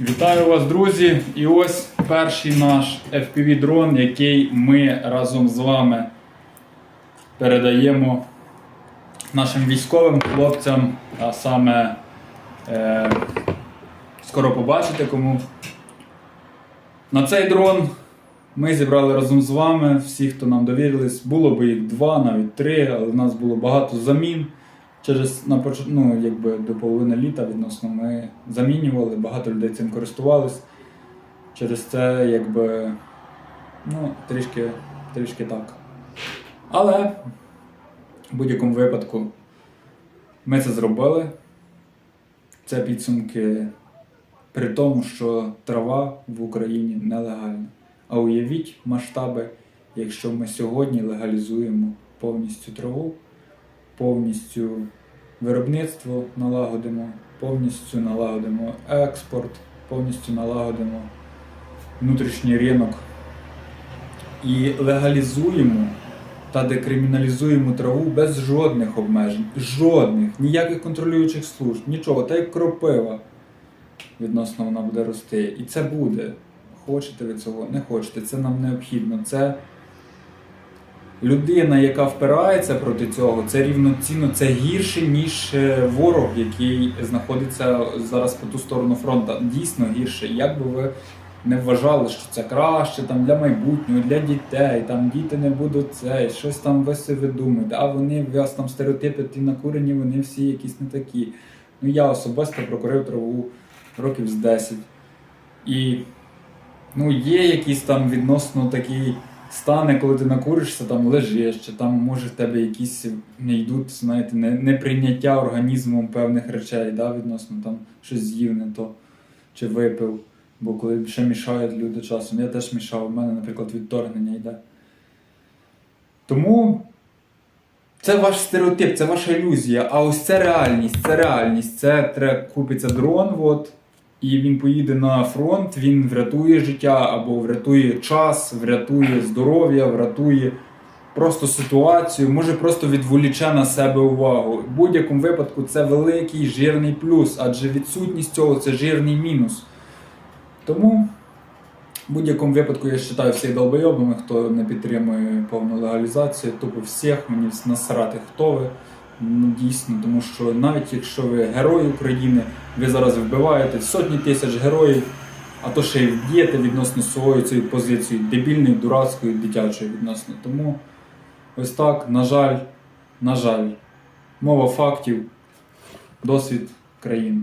Вітаю вас, друзі! І ось перший наш FPV-дрон, який ми разом з вами передаємо нашим військовим хлопцям, а саме е, скоро побачите кому. На цей дрон ми зібрали разом з вами всі, хто нам довірились. Було би їх два, навіть три, але в нас було багато замін. Через на ну, якби до половини літа відносно ми замінювали, багато людей цим користувались. Через це якби ну, трішки, трішки так. Але в будь-якому випадку ми це зробили. Це підсумки при тому, що трава в Україні нелегальна. А уявіть масштаби, якщо ми сьогодні легалізуємо повністю траву, повністю виробництво налагодимо, повністю налагодимо експорт, повністю налагодимо внутрішній ринок і легалізуємо та декриміналізуємо траву без жодних обмежень, жодних, ніяких контролюючих служб, нічого, та як кропива відносно вона буде рости. І це буде. Хочете ви цього, не хочете, це нам необхідно. Це людина, яка впирається проти цього, це рівноцінно, це гірше, ніж е, ворог, який знаходиться зараз по ту сторону фронту. Дійсно гірше. Як би ви не вважали, що це краще там для майбутнього, для дітей, там діти не будуть це, щось там ви собі думаєте, а вони вас там стереотипи ті накурені, вони всі якісь не такі. Ну я особисто прокурив траву років з 10. І ну, є якісь там відносно такі стани, коли ти накуришся, там лежиш, чи там може в тебе якісь не йдуть, знаєте, не, неприйняття організмом певних речей, да, відносно там щось з'їв не то чи випив. Бо коли ще мішають люди часом, я теж мішав, у мене, наприклад, відторгнення йде. Тому це ваш стереотип, це ваша ілюзія. А ось це реальність, це реальність. Це треба купиться дрон, от, і він поїде на фронт, він врятує життя або врятує час, врятує здоров'я, врятує просто ситуацію, може просто відволіче на себе увагу. В будь-якому випадку це великий жирний плюс, адже відсутність цього це жирний мінус. Тому в будь-якому випадку я вважаю всіх долбойобами, хто не підтримує повну легалізацію, тупо всіх, мені насрати, хто ви. Ну, дійсно, тому що навіть якщо ви герой України, ви зараз вбиваєте сотні тисяч героїв, а то ще й вб'єте відносно своєю цією позицією, дебільної, дурацької, дитячої відносно. Тому ось так, на жаль, на жаль, мова фактів, досвід країни.